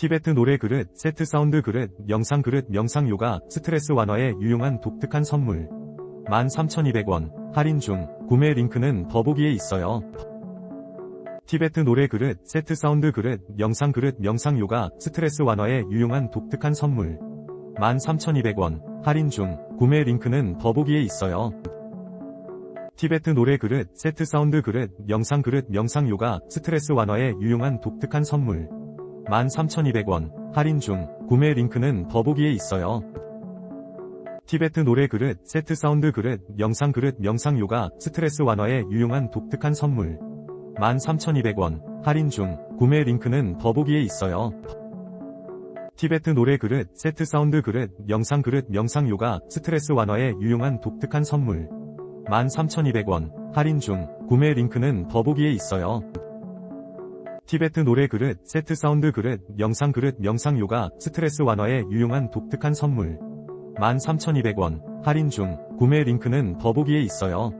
티베트 노래 그릇, 세트 사운드 그릇, 영상 그릇, 명상 요가, 스트레스 완화에 유용한 독특한 선물. 13,200원. 할인 중. 구매 링크는 더보기에 있어요. 티베트 노래 그릇, 세트 사운드 그릇, 영상 그릇, 명상 요가, 스트레스 완화에 유용한 독특한 선물. 13,200원. 할인 중. 구매 링크는 더보기에 있어요. 티베트 노래 그릇, 세트 사운드 그릇, 영상 그릇, 명상 요가, 스트레스 완화에 유용한 독특한 선물. 13,200원. 할인 중. 구매 링크는 더보기에 있어요. 티베트 노래 그릇, 세트 사운드 그릇, 영상 그릇, 명상 요가, 스트레스 완화에 유용한 독특한 선물. 13,200원. 할인 중. 구매 링크는 더보기에 있어요. 티베트 노래 그릇, 세트 사운드 그릇, 영상 그릇, 명상 요가, 스트레스 완화에 유용한 독특한 선물. 13,200원. 할인 중. 구매 링크는 더보기에 있어요. 티베트 노래 그릇, 세트 사운드 그릇, 영상 그릇, 명상 요가, 스트레스 완화에 유용한 독특한 선물. 13,200원. 할인 중. 구매 링크는 더보기에 있어요.